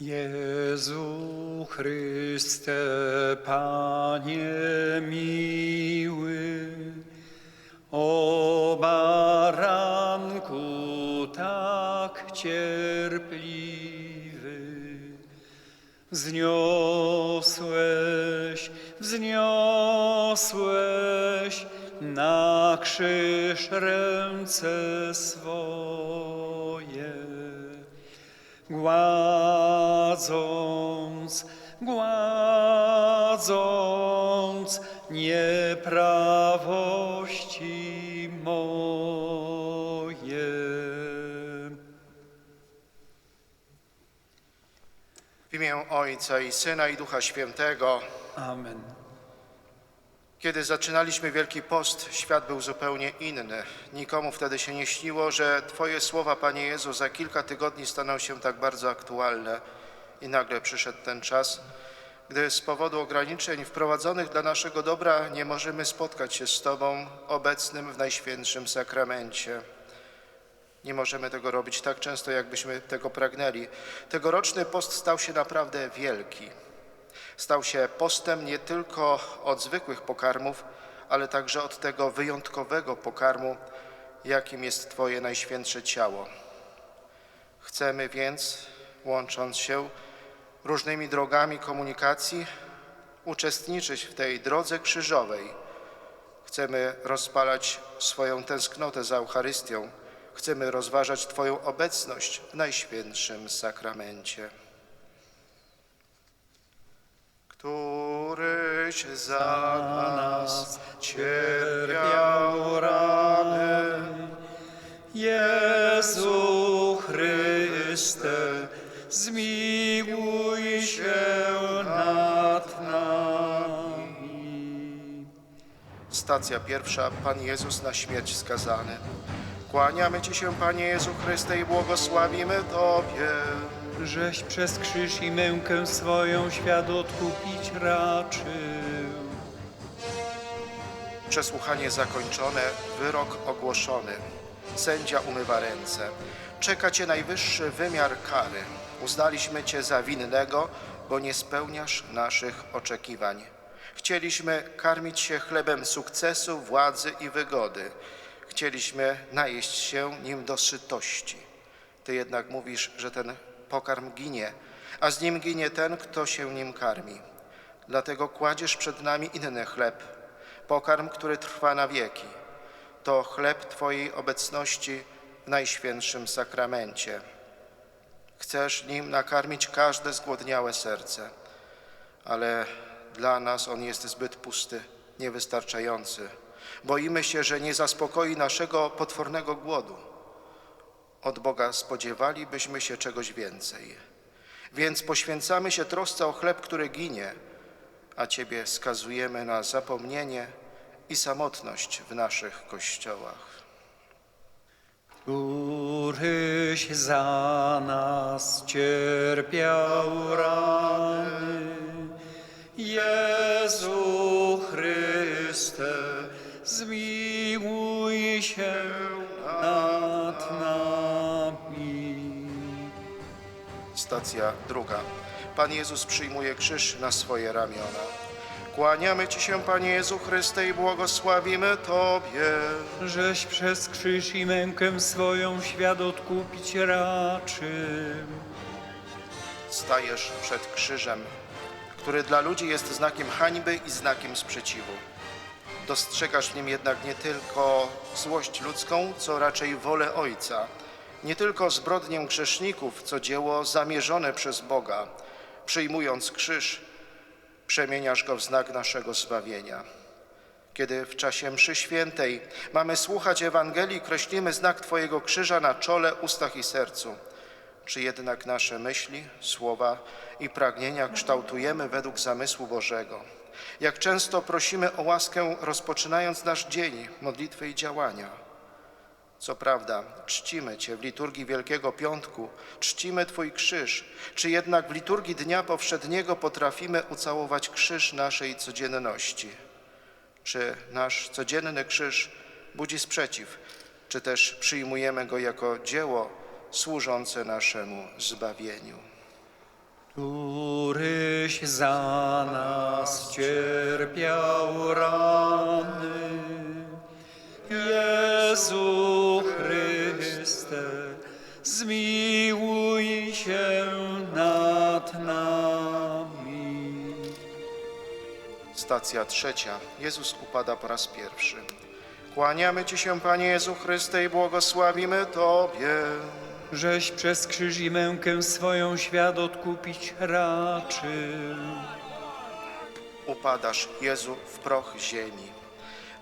Jezu Chryste, Panie miły, o baranku tak cierpliwy, wzniosłeś, wzniosłeś na krzyż ręce swoje gładząc, gładząc nieprawości moje. W imię Ojca i Syna i Ducha Świętego. Amen. Kiedy zaczynaliśmy Wielki Post, świat był zupełnie inny. Nikomu wtedy się nie śniło, że Twoje słowa, Panie Jezu, za kilka tygodni staną się tak bardzo aktualne. I nagle przyszedł ten czas, gdy z powodu ograniczeń wprowadzonych dla naszego dobra nie możemy spotkać się z Tobą obecnym w Najświętszym Sakramencie. Nie możemy tego robić tak często, jakbyśmy tego pragnęli. Tegoroczny post stał się naprawdę wielki. Stał się postem nie tylko od zwykłych pokarmów, ale także od tego wyjątkowego pokarmu, jakim jest Twoje najświętsze ciało. Chcemy więc, łącząc się różnymi drogami komunikacji, uczestniczyć w tej drodze krzyżowej. Chcemy rozpalać swoją tęsknotę za Eucharystią. Chcemy rozważać Twoją obecność w Najświętszym Sakramencie. Któryś za nas cierpiał rany, Jezu Chryste, zmiłuj się nad nami. Stacja pierwsza. Pan Jezus na śmierć skazany. Kłaniamy Ci się, Panie Jezu Chryste, i błogosławimy Tobie. Żeś przez krzyż i mękę swoją świat odkupić raczył. Przesłuchanie zakończone, wyrok ogłoszony. Sędzia umywa ręce. Czeka Cię najwyższy wymiar kary. Uznaliśmy Cię za winnego, bo nie spełniasz naszych oczekiwań. Chcieliśmy karmić się chlebem sukcesu, władzy i wygody. Chcieliśmy najeść się nim do sytości. Ty jednak mówisz, że ten pokarm ginie, a z nim ginie ten, kto się nim karmi. Dlatego kładziesz przed nami inny chleb, pokarm, który trwa na wieki. To chleb Twojej obecności w Najświętszym Sakramencie. Chcesz nim nakarmić każde zgłodniałe serce, ale dla nas on jest zbyt pusty, niewystarczający. Boimy się, że nie zaspokoi naszego potwornego głodu. Od Boga spodziewalibyśmy się czegoś więcej. Więc poświęcamy się trosce o chleb, który ginie, a Ciebie skazujemy na zapomnienie i samotność w naszych kościołach. Któryś za nas cierpiał rany, Jezu Chryste, zmiłuj się Stacja druga. Pan Jezus przyjmuje krzyż na swoje ramiona. Kłaniamy Ci się, Panie Jezu Chryste, i błogosławimy Tobie. Żeś przez krzyż i mękę swoją świat odkupić raczył. Stajesz przed krzyżem, który dla ludzi jest znakiem hańby i znakiem sprzeciwu. Dostrzegasz w nim jednak nie tylko złość ludzką, co raczej wolę Ojca, nie tylko zbrodnię grzeszników, co dzieło zamierzone przez Boga. Przyjmując krzyż, przemieniasz go w znak naszego zbawienia. Kiedy w czasie mszy świętej mamy słuchać Ewangelii, kreślimy znak Twojego krzyża na czole, ustach i sercu. Czy jednak nasze myśli, słowa i pragnienia kształtujemy według zamysłu Bożego? Jak często prosimy o łaskę, rozpoczynając nasz dzień, modlitwy i działania? Co prawda, czcimy Cię w liturgii Wielkiego Piątku, czcimy Twój krzyż, czy jednak w liturgii Dnia Powszedniego potrafimy ucałować krzyż naszej codzienności? Czy nasz codzienny krzyż budzi sprzeciw, czy też przyjmujemy go jako dzieło służące naszemu zbawieniu? któryś za nas cierpiał rany. Jezu Chryste, zmiłuj się nad nami. Stacja trzecia. Jezus upada po raz pierwszy. Kłaniamy Ci się, Panie Jezu Chryste, i błogosławimy Tobie. Żeś przez krzyż i mękę swoją świat odkupić raczył. Upadasz, Jezu, w proch ziemi.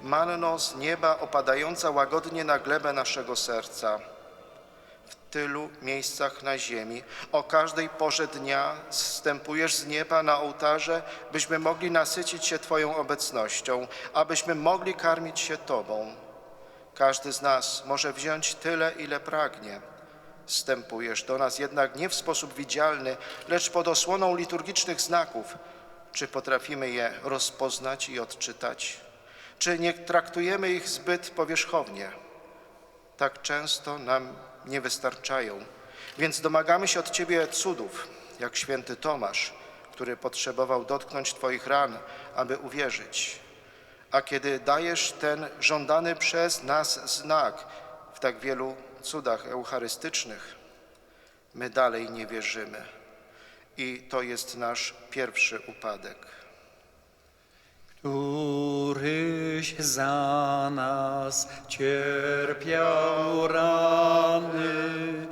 Manno z nieba opadająca łagodnie na glebę naszego serca. Tylu miejscach na ziemi, o każdej porze dnia zstępujesz z nieba na ołtarze, byśmy mogli nasycić się Twoją obecnością, abyśmy mogli karmić się Tobą. Każdy z nas może wziąć tyle, ile pragnie. Wstępujesz do nas jednak nie w sposób widzialny, lecz pod osłoną liturgicznych znaków. Czy potrafimy je rozpoznać i odczytać? Czy nie traktujemy ich zbyt powierzchownie? Tak często nam nie wystarczają, więc domagamy się od Ciebie cudów, jak święty Tomasz, który potrzebował dotknąć Twoich ran, aby uwierzyć. A kiedy dajesz ten żądany przez nas znak w tak wielu cudach eucharystycznych, my dalej nie wierzymy. I to jest nasz pierwszy upadek. Któryś za nas cierpiał rany.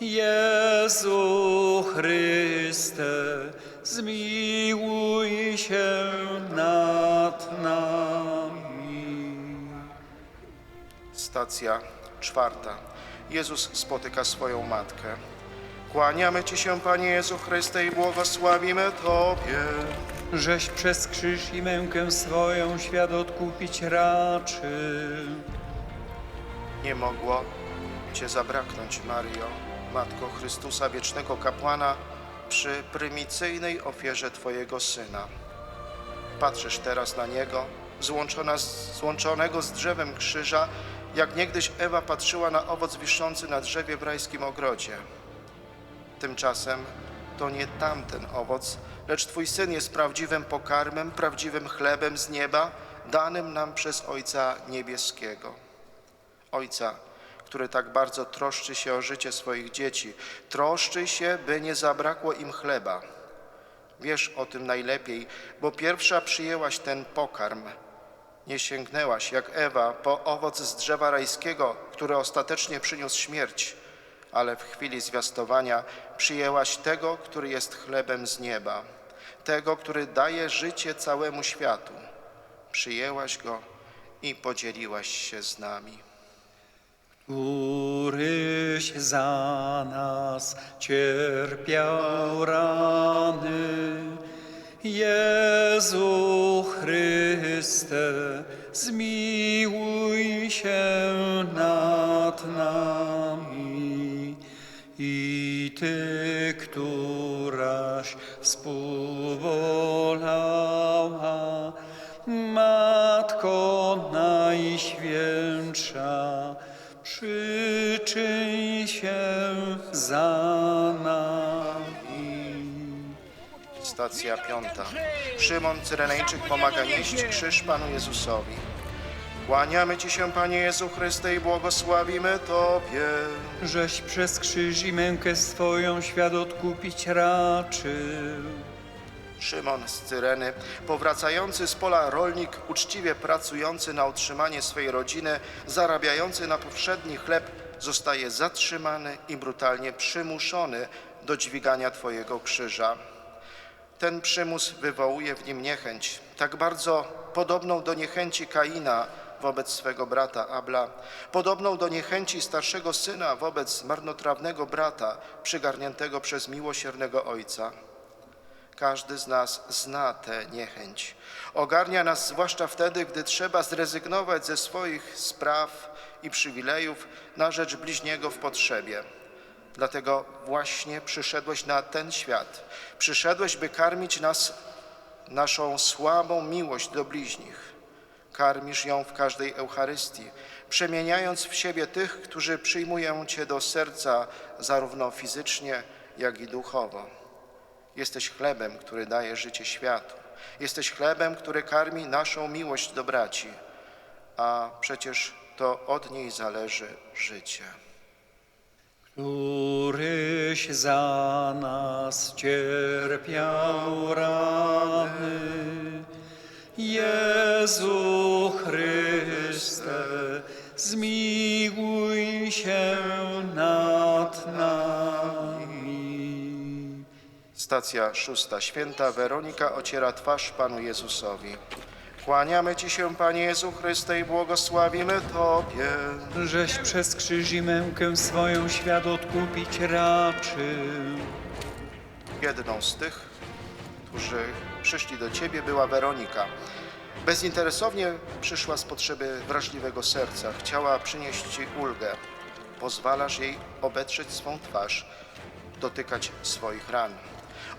Jezu Chryste, zmiłuj się nad nami. Stacja czwarta. Jezus spotyka swoją matkę. Kłaniamy Ci się, Panie Jezu Chryste, i błogosławimy Tobie. Żeś przez krzyż i mękę swoją świat odkupić raczył. Nie mogło Cię zabraknąć, Mario, Matko Chrystusa, wiecznego kapłana, przy prymicyjnej ofierze Twojego Syna. Patrzysz teraz na Niego, złączona z, złączonego z drzewem krzyża, jak niegdyś Ewa patrzyła na owoc wiszący na drzewie w rajskim ogrodzie. Tymczasem to nie tamten owoc, lecz Twój Syn jest prawdziwym pokarmem, prawdziwym chlebem z nieba, danym nam przez Ojca Niebieskiego. Ojca, który tak bardzo troszczy się o życie swoich dzieci, troszczy się, by nie zabrakło im chleba. Wiesz o tym najlepiej, bo pierwsza przyjęłaś ten pokarm. Nie sięgnęłaś jak Ewa po owoc z drzewa rajskiego, który ostatecznie przyniósł śmierć, ale w chwili zwiastowania przyjęłaś tego, który jest chlebem z nieba, tego, który daje życie całemu światu. Przyjęłaś go i podzieliłaś się z nami. któryś za nas cierpiał rany. Jezu Chryste, zmiłuj się nad nami. I Ty, któraś współbolała, Matko Najświętsza, przyczyń się za nami. Stacja piąta. Szymon Cyrenejczyk pomaga nieść krzyż Panu Jezusowi. Kłaniamy Ci się, Panie Jezu Chryste, i błogosławimy Tobie. Żeś przez krzyż i mękę swoją świat odkupić raczył. Szymon z Cyreny, powracający z pola rolnik, uczciwie pracujący na utrzymanie swej rodziny, zarabiający na powszedni chleb, zostaje zatrzymany i brutalnie przymuszony do dźwigania Twojego krzyża. Ten przymus wywołuje w nim niechęć, tak bardzo podobną do niechęci Kaina wobec swego brata Abla, podobną do niechęci starszego syna wobec marnotrawnego brata przygarniętego przez miłosiernego ojca. Każdy z nas zna tę niechęć. Ogarnia nas zwłaszcza wtedy, gdy trzeba zrezygnować ze swoich spraw i przywilejów na rzecz bliźniego w potrzebie. Dlatego właśnie przyszedłeś na ten świat. Przyszedłeś, by karmić nas naszą słabą miłość do bliźnich. Karmisz ją w każdej Eucharystii, przemieniając w siebie tych, którzy przyjmują Cię do serca zarówno fizycznie, jak i duchowo. Jesteś chlebem, który daje życie światu. Jesteś chlebem, który karmi naszą miłość do braci, a przecież to od niej zależy życie. któryś za nas cierpiał rany. Jezu Chryste, zmiłuj się nad nami. Stacja szósta. Święta Weronika ociera twarz Panu Jezusowi. Kłaniamy Ci się, Panie Jezu Chryste, i błogosławimy Tobie. Żeś przez krzyż i mękę swoją świat odkupić raczył. Jedną z tych, którzy przyszli do Ciebie, była Weronika. Bezinteresownie przyszła z potrzeby wrażliwego serca. Chciała przynieść Ci ulgę. Pozwalasz jej obetrzeć swą twarz, dotykać swoich ran.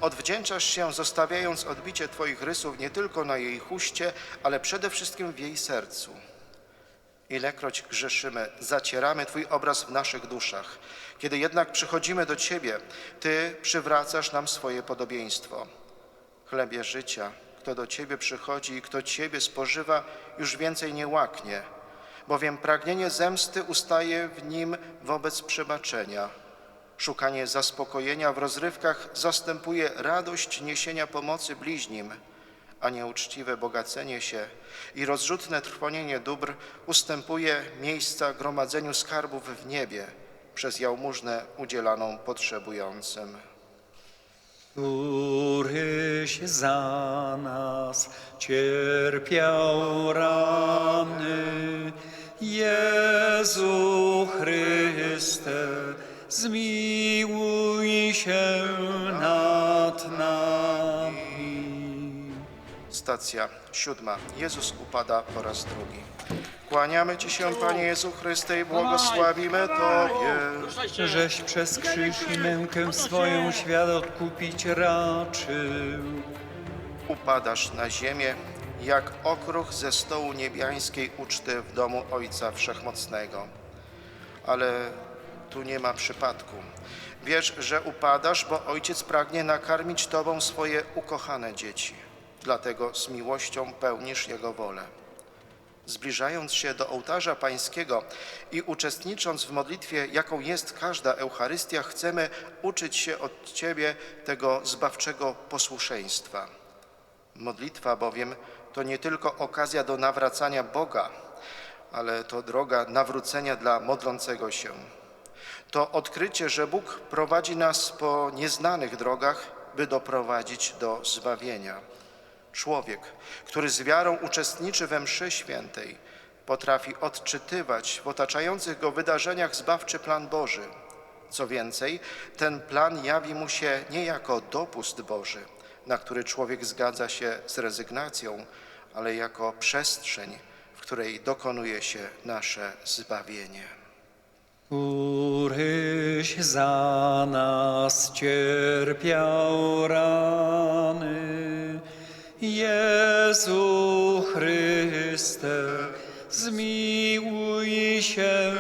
Odwdzięczasz się, zostawiając odbicie Twoich rysów nie tylko na jej chuście, ale przede wszystkim w jej sercu. Ilekroć grzeszymy, zacieramy Twój obraz w naszych duszach. Kiedy jednak przychodzimy do Ciebie, Ty przywracasz nam swoje podobieństwo. Chlebie życia, kto do Ciebie przychodzi i kto Ciebie spożywa, już więcej nie łaknie, bowiem pragnienie zemsty ustaje w nim wobec przebaczenia. Szukanie zaspokojenia w rozrywkach zastępuje radość niesienia pomocy bliźnim, a nieuczciwe bogacenie się i rozrzutne trwonienie dóbr ustępuje miejsca gromadzeniu skarbów w niebie przez jałmużnę udzielaną potrzebującym. Któryś za nas cierpiał rany. Jezu Chryste, zmiłuj się nad nami. Stacja siódma. Jezus upada po raz drugi. Kłaniamy Ci się, Panie Jezu Chryste, i błogosławimy Tobie. Żeś przez krzyż i mękę swoją świat odkupić raczył. Upadasz na ziemię, jak okruch ze stołu niebiańskiej uczty w domu Ojca Wszechmocnego. Ale tu nie ma przypadku. Wiesz, że upadasz, bo Ojciec pragnie nakarmić Tobą swoje ukochane dzieci. Dlatego z miłością pełnisz Jego wolę. Zbliżając się do ołtarza pańskiego i uczestnicząc w modlitwie, jaką jest każda Eucharystia, chcemy uczyć się od Ciebie tego zbawczego posłuszeństwa. Modlitwa bowiem to nie tylko okazja do nawracania Boga, ale to droga nawrócenia dla modlącego się. To odkrycie, że Bóg prowadzi nas po nieznanych drogach, by doprowadzić do zbawienia. Człowiek, który z wiarą uczestniczy we mszy świętej, potrafi odczytywać w otaczających go wydarzeniach zbawczy plan Boży. Co więcej, ten plan jawi mu się nie jako dopust Boży, na który człowiek zgadza się z rezygnacją, ale jako przestrzeń, w której dokonuje się nasze zbawienie. któryś za nas cierpiał rany. Jezu Chryste, zmiłuj się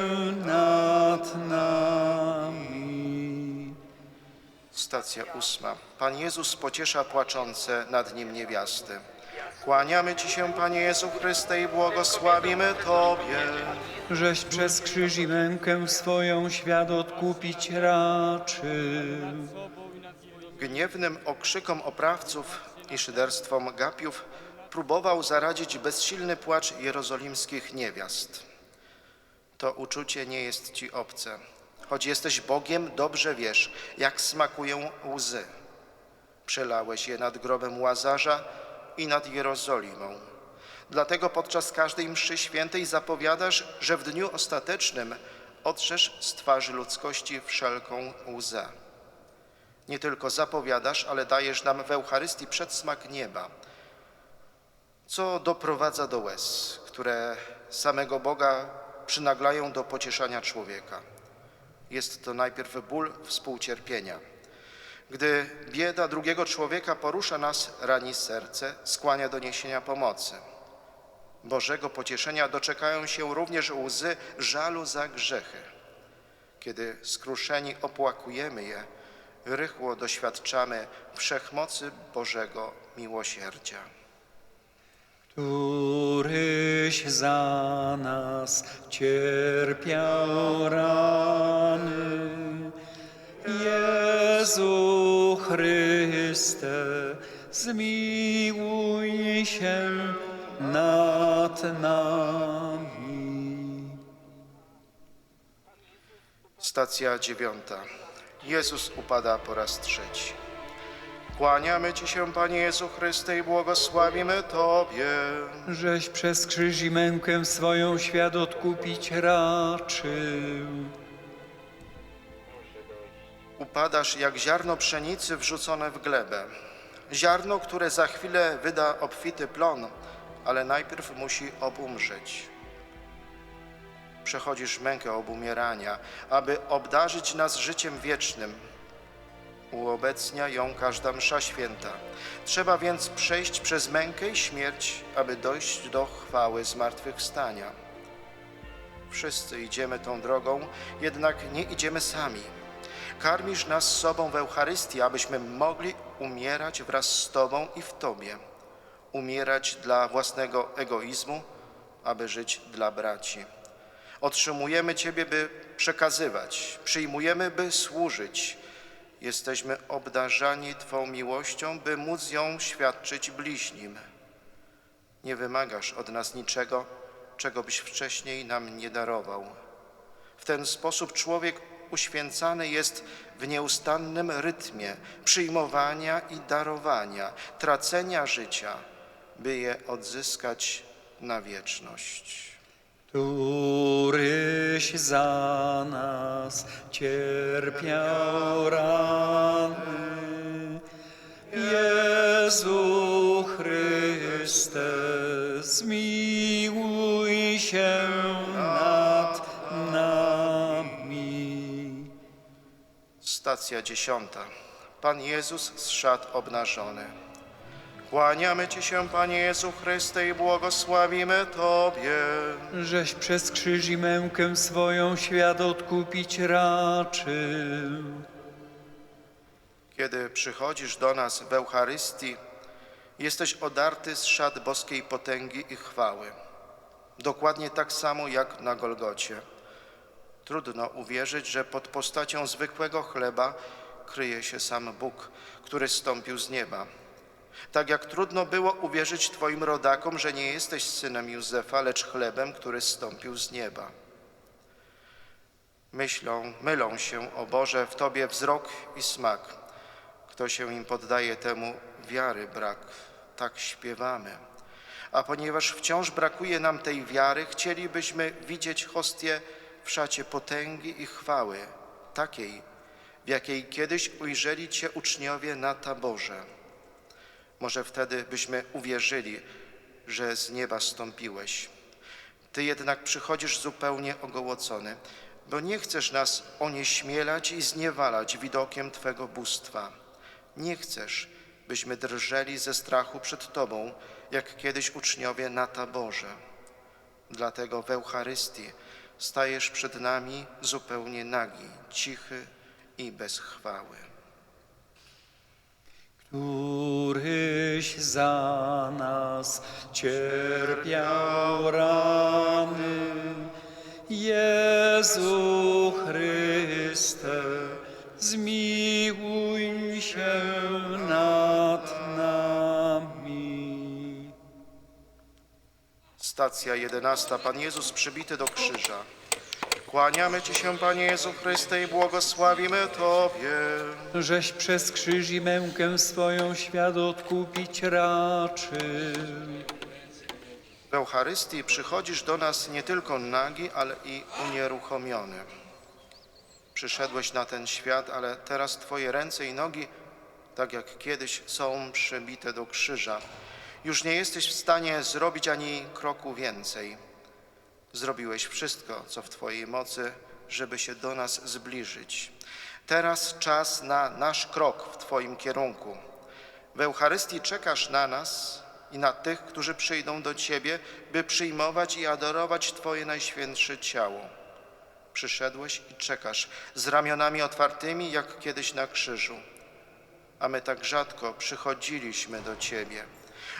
nad nami. Stacja ósma. Pan Jezus pociesza płaczące nad nim niewiasty. Kłaniamy Ci się, Panie Jezu Chryste, i błogosławimy Tobie. Żeś przez krzyż i mękę swoją świat odkupić raczył. Gniewnym okrzykom oprawców i szyderstwom gapiów próbował zaradzić bezsilny płacz jerozolimskich niewiast. To uczucie nie jest Ci obce. Choć jesteś Bogiem, dobrze wiesz, jak smakują łzy. Przelałeś je nad grobem Łazarza i nad Jerozolimą. Dlatego podczas każdej mszy świętej zapowiadasz, że w dniu ostatecznym otrzesz z twarzy ludzkości wszelką łzę. Nie tylko zapowiadasz, ale dajesz nam w Eucharystii przedsmak nieba, co doprowadza do łez, które samego Boga przynaglają do pocieszania człowieka. Jest to najpierw ból współcierpienia. Gdy bieda drugiego człowieka porusza nas, rani serce, skłania do niesienia pomocy. Bożego pocieszenia doczekają się również łzy żalu za grzechy. Kiedy skruszeni opłakujemy je, rychło doświadczamy wszechmocy Bożego miłosierdzia. któryś za nas cierpiał rany. Jezu Chryste, zmiłuj się nad nami. Stacja dziewiąta. Jezus upada po raz trzeci. Kłaniamy Ci się, Panie Jezu Chryste, i błogosławimy Tobie. Żeś przez krzyż i mękę swoją świat odkupić raczył. Upadasz jak ziarno pszenicy wrzucone w glebę. Ziarno, które za chwilę wyda obfity plon, ale najpierw musi obumrzeć. Przechodzisz mękę obumierania, aby obdarzyć nas życiem wiecznym. Uobecnia ją każda msza święta. Trzeba więc przejść przez mękę i śmierć, aby dojść do chwały zmartwychwstania. Wszyscy idziemy tą drogą, jednak nie idziemy sami. Karmisz nas sobą w Eucharystii, abyśmy mogli umierać wraz z Tobą i w Tobie. Umierać dla własnego egoizmu, aby żyć dla braci. Otrzymujemy Ciebie, by przekazywać, przyjmujemy, by służyć. Jesteśmy obdarzani Twą miłością, by móc ją świadczyć bliźnim. Nie wymagasz od nas niczego, czego byś wcześniej nam nie darował. W ten sposób człowiek uświęcany jest w nieustannym rytmie przyjmowania i darowania, tracenia życia, by je odzyskać na wieczność. Któryś za nas cierpiał rany. Jezu Chryste, zmiłuj się nad nami. Stacja dziesiąta. Pan Jezus z szat obnażony. Kłaniamy Ci się, Panie Jezu Chryste, i błogosławimy Tobie. Żeś przez krzyż i mękę swoją świat odkupić raczył. Kiedy przychodzisz do nas w Eucharystii, jesteś odarty z szat boskiej potęgi i chwały. Dokładnie tak samo jak na Golgocie. Trudno uwierzyć, że pod postacią zwykłego chleba kryje się sam Bóg, który stąpił z nieba. Tak jak trudno było uwierzyć Twoim rodakom, że nie jesteś synem Józefa, lecz chlebem, który stąpił z nieba. Myślą, mylą się, o Boże, w Tobie wzrok i smak. Kto się im poddaje, temu wiary brak. Tak śpiewamy. A ponieważ wciąż brakuje nam tej wiary, chcielibyśmy widzieć hostię w szacie potęgi i chwały, takiej, w jakiej kiedyś ujrzeli Cię uczniowie na taborze. Może wtedy byśmy uwierzyli, że z nieba stąpiłeś. Ty jednak przychodzisz zupełnie ogołocony, bo nie chcesz nas onieśmielać i zniewalać widokiem Twego bóstwa. Nie chcesz, byśmy drżeli ze strachu przed Tobą, jak kiedyś uczniowie na taborze. Dlatego w Eucharystii stajesz przed nami zupełnie nagi, cichy i bez chwały. Któryś za nas cierpiał rany. Jezu Chryste, zmiłuj się nad nami. Stacja jedenasta. Pan Jezus przybity do krzyża. Kłaniamy Ci się, Panie Jezu Chryste, i błogosławimy Tobie. Żeś przez krzyż i mękę swoją świat odkupić raczył. W Eucharystii przychodzisz do nas nie tylko nagi, ale i unieruchomiony. Przyszedłeś na ten świat, ale teraz Twoje ręce i nogi, tak jak kiedyś, są przybite do krzyża. Już nie jesteś w stanie zrobić ani kroku więcej. Zrobiłeś wszystko, co w Twojej mocy, żeby się do nas zbliżyć. Teraz czas na nasz krok w Twoim kierunku. W Eucharystii czekasz na nas i na tych, którzy przyjdą do Ciebie, by przyjmować i adorować Twoje najświętsze ciało. Przyszedłeś i czekasz z ramionami otwartymi, jak kiedyś na krzyżu. A my tak rzadko przychodziliśmy do Ciebie.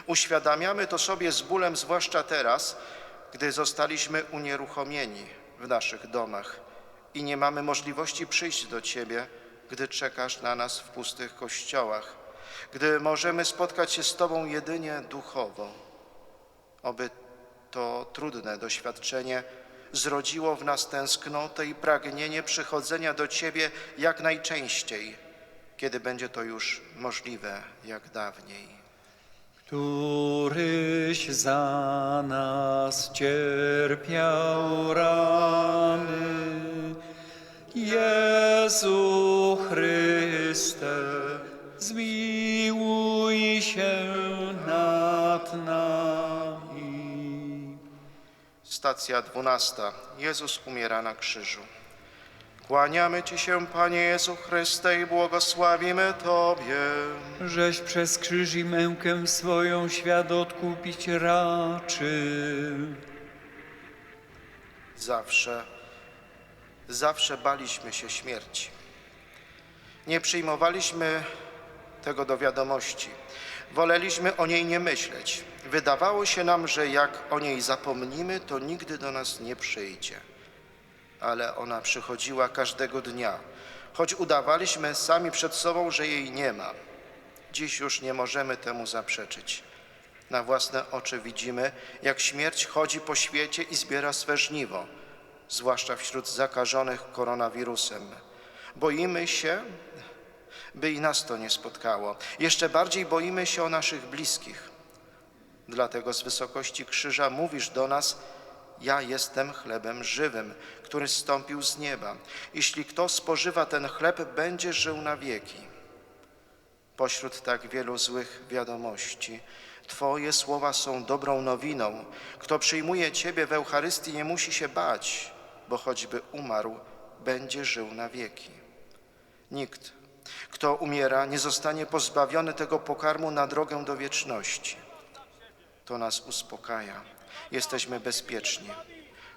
Uświadamiamy to sobie z bólem, zwłaszcza teraz, gdy zostaliśmy unieruchomieni w naszych domach i nie mamy możliwości przyjść do Ciebie, gdy czekasz na nas w pustych kościołach, gdy możemy spotkać się z Tobą jedynie duchowo. Oby to trudne doświadczenie zrodziło w nas tęsknotę i pragnienie przychodzenia do Ciebie jak najczęściej, kiedy będzie to już możliwe jak dawniej. Któryś za nas cierpiał rany. Jezu Chryste, zmiłuj się nad nami. Stacja dwunasta. Jezus umiera na krzyżu. Kłaniamy Ci się, Panie Jezu Chryste, i błogosławimy Tobie. Żeś przez krzyż i mękę swoją świat odkupić raczył. Zawsze, zawsze baliśmy się śmierci. Nie przyjmowaliśmy tego do wiadomości. Woleliśmy o niej nie myśleć. Wydawało się nam, że jak o niej zapomnimy, to nigdy do nas nie przyjdzie. Ale ona przychodziła każdego dnia, choć udawaliśmy sami przed sobą, że jej nie ma. Dziś już nie możemy temu zaprzeczyć. Na własne oczy widzimy, jak śmierć chodzi po świecie i zbiera swe żniwo, zwłaszcza wśród zakażonych koronawirusem. Boimy się, by i nas to nie spotkało. Jeszcze bardziej boimy się o naszych bliskich. Dlatego z wysokości krzyża mówisz do nas: Ja jestem chlebem żywym, który zstąpił z nieba. Jeśli kto spożywa ten chleb, będzie żył na wieki. Pośród tak wielu złych wiadomości, Twoje słowa są dobrą nowiną. Kto przyjmuje Ciebie w Eucharystii, nie musi się bać, bo choćby umarł, będzie żył na wieki. Nikt, kto umiera, nie zostanie pozbawiony tego pokarmu na drogę do wieczności. To nas uspokaja. Jesteśmy bezpieczni.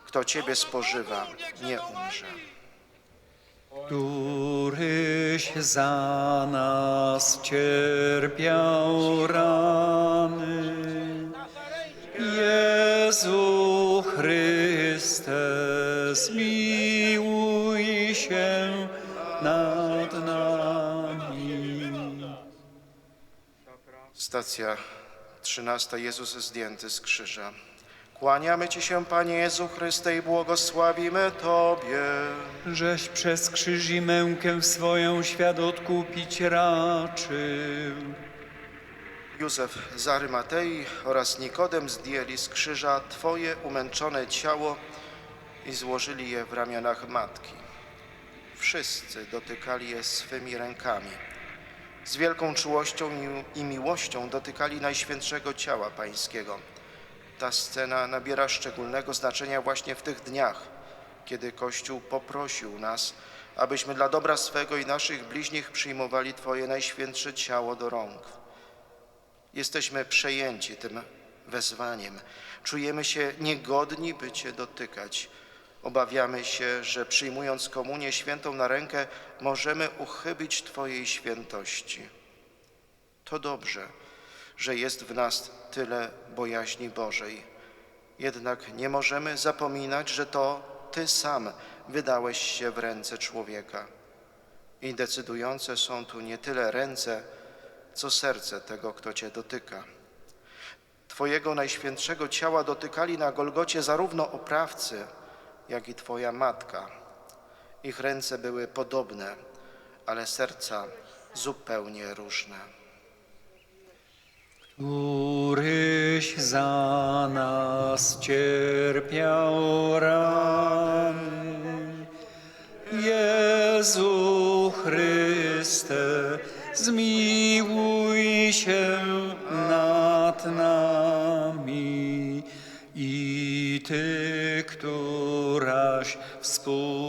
Kto Ciebie spożywa, nie umrze. któryś za nas cierpiał rany. Jezu Chryste, zmiłuj się nad nami. Stacja 13. Jezus zdjęty z krzyża. Kłaniamy Ci się, Panie Jezu Chryste, i błogosławimy Tobie. Żeś przez krzyż i mękę swoją świat odkupić raczył. Józef z Arymatei oraz Nikodem zdjęli z krzyża Twoje umęczone ciało i złożyli je w ramionach Matki. Wszyscy dotykali je swymi rękami. Z wielką czułością i- i miłością dotykali Najświętszego Ciała Pańskiego. Ta scena nabiera szczególnego znaczenia właśnie w tych dniach, kiedy Kościół poprosił nas, abyśmy dla dobra swego i naszych bliźnich przyjmowali Twoje Najświętsze Ciało do rąk. Jesteśmy przejęci tym wezwaniem. Czujemy się niegodni, by Cię dotykać. Obawiamy się, że przyjmując komunię świętą na rękę, możemy uchybić Twojej świętości. To dobrze, że jest w nas tyle bojaźni Bożej. Jednak nie możemy zapominać, że to Ty sam wydałeś się w ręce człowieka. I decydujące są tu nie tyle ręce, co serce tego, kto Cię dotyka. Twojego najświętszego ciała dotykali na Golgocie zarówno oprawcy, jak i Twoja matka. Ich ręce były podobne, ale serca zupełnie różne. Któryś za nas cierpiał rany. Jezu Chryste, zmiłuj się nad nami i Ty, któraś współbolała,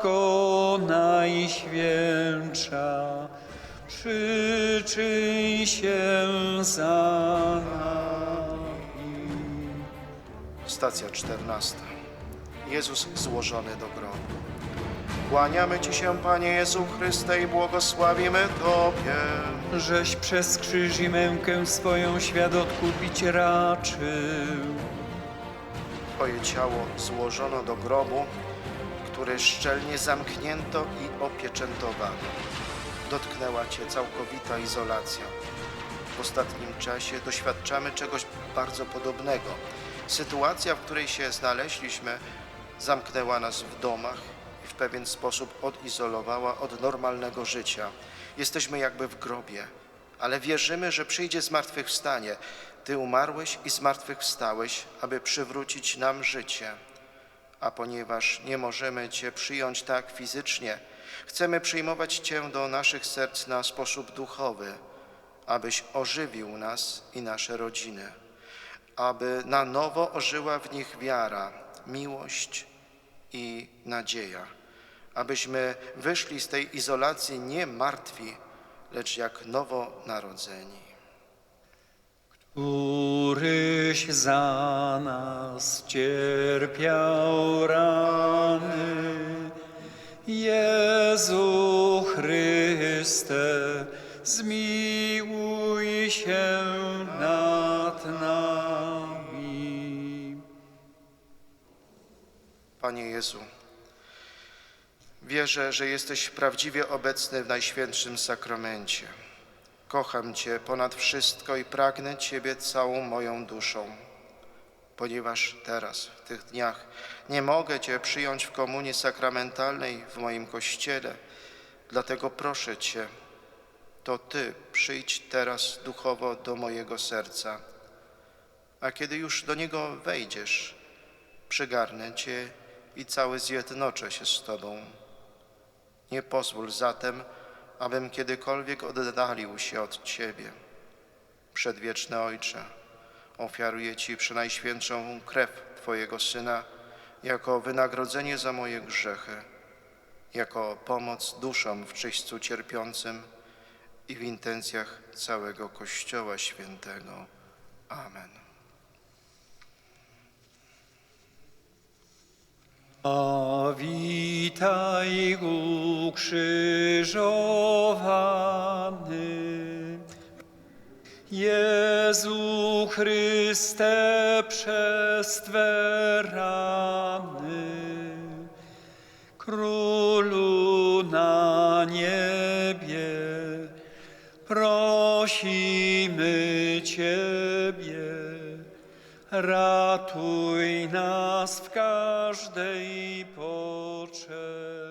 Matko Najświętsza, przyczyń się za nami. Stacja 14. Jezus złożony do grobu. Kłaniamy Ci się, Panie Jezu Chryste, i błogosławimy Tobie. żeś przez krzyż i mękę swoją świat odkupić raczył. Twoje ciało złożono do grobu, który szczelnie zamknięto i opieczętowano. Dotknęła Cię całkowita izolacja. W ostatnim czasie doświadczamy czegoś bardzo podobnego. Sytuacja, w której się znaleźliśmy, zamknęła nas w domach i w pewien sposób odizolowała od normalnego życia. Jesteśmy jakby w grobie, ale wierzymy, że przyjdzie zmartwychwstanie. Ty umarłeś i zmartwychwstałeś, aby przywrócić nam życie. A ponieważ nie możemy Cię przyjąć tak fizycznie, chcemy przyjmować Cię do naszych serc na sposób duchowy, abyś ożywił nas i nasze rodziny, aby na nowo ożyła w nich wiara, miłość i nadzieja, abyśmy wyszli z tej izolacji nie martwi, lecz jak nowonarodzeni. Któryś za nas cierpiał rany, Jezu Chryste, zmiłuj się nad nami. Panie Jezu, wierzę, że jesteś prawdziwie obecny w Najświętszym Sakramencie. Kocham Cię ponad wszystko i pragnę Ciebie całą moją duszą. Ponieważ teraz, w tych dniach, nie mogę Cię przyjąć w komunii sakramentalnej w moim kościele, dlatego proszę Cię, to Ty przyjdź teraz duchowo do mojego serca. A kiedy już do niego wejdziesz, przygarnę Cię i cały zjednoczę się z Tobą. Nie pozwól zatem, abym kiedykolwiek oddalił się od Ciebie. Przedwieczny Ojcze, ofiaruję Ci przenajświętszą krew Twojego Syna jako wynagrodzenie za moje grzechy, jako pomoc duszom w czyśćcu cierpiącym i w intencjach całego Kościoła Świętego. Amen. A witaj ukrzyżowany, Jezu Chryste przez Twe rany, Królu na niebie, prosimy Ciebie. Ratuj nas w każdej potrzebie.